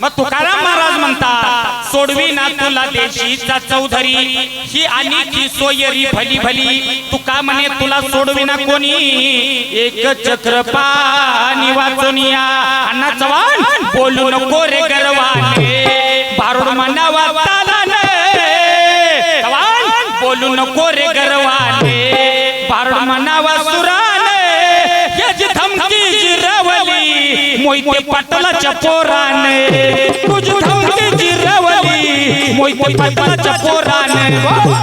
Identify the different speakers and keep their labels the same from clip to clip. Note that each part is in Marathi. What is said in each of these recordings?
Speaker 1: मग तुकाराम महाराज म्हणतात सोडवी ना तुला देशीचा चौधरी. ही आणि ती सोयरी भली भली. तुका म्हणे तुला सोडवी ना कोणी. एक चक्र पाणी वाचूनिया अण्णा चव्हाण बोलू नको रे गरवाने. बारूड म्हणावा चव्हाण बोलू नको रे मोहिते पाटलाच्या पोराने. तुझी धमकी जिरवली मोहिते पाटलाच्या पोराने.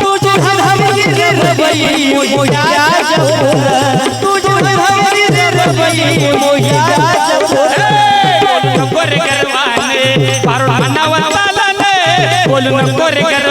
Speaker 2: तुझी धमकी मोया चपोर तुझी धमकी रे रबई मोया चपोर
Speaker 1: बोलू नको रे गरवाने म्हणावा तालाने बोलू नको रे गरवाने.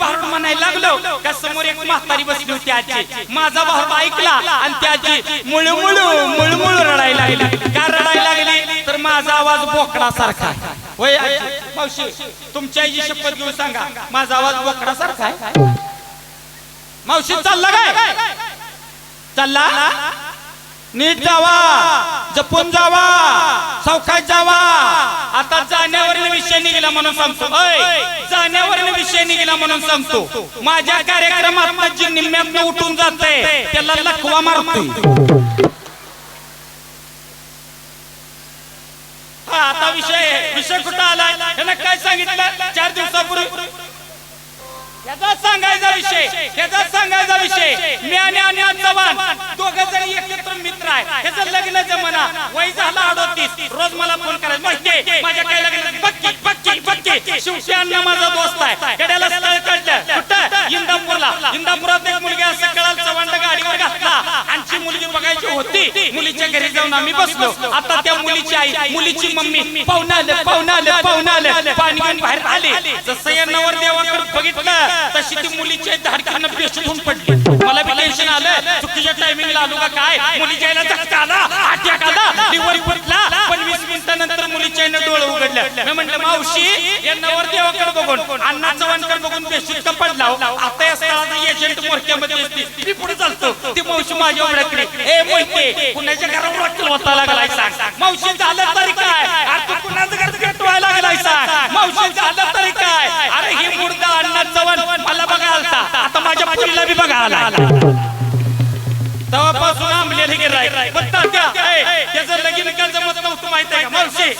Speaker 1: गेलो बाहेर म्हणायला लागलो का समोर एक म्हातारी बसली होती आजी? माझा बाहेर ऐकला आणि त्या आजी मुळमुळू मुळमुळू रडायला लागली. का रडायला लागली? तर माझा आवाज बोकडासारखा होय मावशी तुमच्या आईची शपथ घेऊन सांगा. माझा आवाज बोकडासारखा आहे. मावशी चालला काय? चालला? नीट जावा जपून जावा चौकात जावा. आता जाण्या विषय निघाला म्हणून सांगतो. ऐ, विषय निघाला म्हणून सांगतो. माझ्या कार्यक्रमात जी निम्म्यात उठून जाते त्याला लखवा मारतो हा आता विषय विषय कुठं आला? यानं काय सांगितलं? चार दिवसापूर्वी. याचा सांगायचा विषय याचा सांगायचा विषय. मी आणि आणि चव्हाण दोघ जण एकत्र मित्र आहे. ह्याचं लग्न जमना. वय झाला अडोतीस. रोज मला फोन करायचं. पक्की पक्की शिवशी अण्णा माझा दोस्त आहे. गड्याला स्थळ कळलं कुठं? इंदापूरला. इंदापुरात एक मुलगी असं कळाल चव्हाण गाडीवर घातला. आणखी मुलगी बघायची होती. मुलीच्या घरी जाऊन आम्ही बसलो. आता त्या मुलीची आई मुलीची मम्मी पाहुणा आलं पाहुणा आलं पाहुणा आलं पाणी घेऊन बाहेर आले. जसं या नवर देवाकडे बघितलं तशी ती मुलीची धाडकानं बेशुद्ध पडली. मला बी टेन्शन आलं चुकीच्या टायमिंगला आलो का काय? मुलीच्या आईला धक्का आला. उघडलं मी म्हटलं मावशी या नवर देवाकडे बघून अण्णा चव्हाणकडे बघून बेशुद्ध पडला? आता या स्थळाचा एजंट मोर्चामध्ये असते मी पुढे चालतो. ती मावशी माझ्या ओळखली ए मोहिते कुणाच्या घरावर वाटलं होता लागलाय सांग मावशी झालं तरी काय? अरे तू कुणाचं घर पेटवायला लागलाय सांग मावशी झालं तरी काय? अरे ही मुर्दा अण्णा चव्हाण मला बघा आलता. आता माझ्या पुरीला बी बघा आला. तेव्हापासून आंबलेले गिराय पण तात्या त्याचं लगीन का जमत नव्हतं माहिती आहे का? मावशी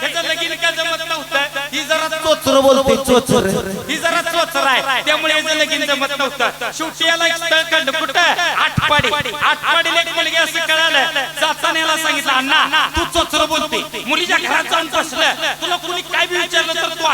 Speaker 1: त्याचं लगीन का जमत नव्हतं. ही जरा
Speaker 2: चोचर बोलते चोचर
Speaker 1: ही जरा चोचर आहे. त्यामुळे याचं लगीन जमत नव्हतं. शेवटी याला कळलं कुठं? आठपाडी. आठपाडीला एक मुलगी असं कळालं. जाताना याला सांगितलं अण्णा तू चोचर बोलते. मुलीच्या घरात जाऊन बसलं. तुला कुणी काय तू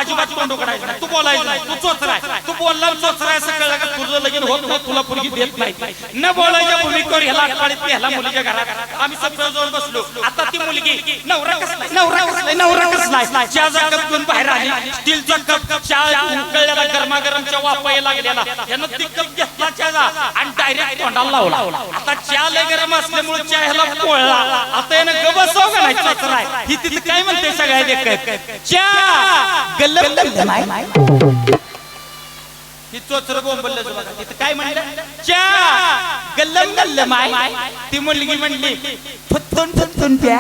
Speaker 1: अजिबात तोंड उघडायचं तू बोलायचं तू चोचराय तू बोलला चोचराय सगळं का तुझं लगीन होत होत तुला पोरगी देत नाही. न बोलायच्या भूमिकेवर ह्याला आठपाडीत ह्याला मुलीच्या घरात. आम्ही सगळं जाऊन बसलो. आता ती मुलगी नवरा कसलाय नवरा कसला नवरा कसलाय चहाचा कप घेऊन बाहेर आली. स्टीलचा कप चहा उकळलेला गरमागरमच्या वापाय लागलेला. यानं ती कप घेतला चहाचा आणि डायरेक्ट तोंडाला लावला. आता चहा लय गरम असल्यामुळे चहा ह्याला पोळला. आता यानं गबस ही तिथे काय म्हणते सगळ्या देखत चहा गल्लम ही चोचर बोंबललं बघा तिथं काय म्हणलं? च्या! गल्लम गल्लम आहे. ती मुलगी म्हणली फुत्तून फुत्तून प्या.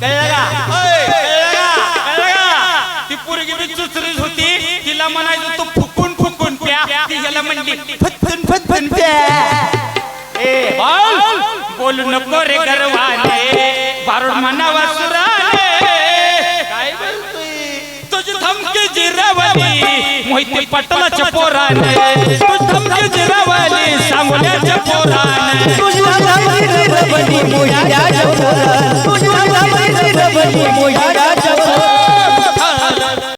Speaker 1: कळलं का? ओय, कळलं का? कळलं का? ती पोरगी बी चुचरीच होती. तिला म्हणायचं तू फुकून फुकून प्या. ती ह्याला म्हणली फुत्तून फुत्तून प्या. ए बोल बोलू नको रे गरवाने बारूड म्हणावा सुराने काय बोलतोय? तुझी धमकी जिरवली. मोहिते पाटलाच्या पोराने तुझी धमकी जिरवली. सांगोल्याच्या पोराने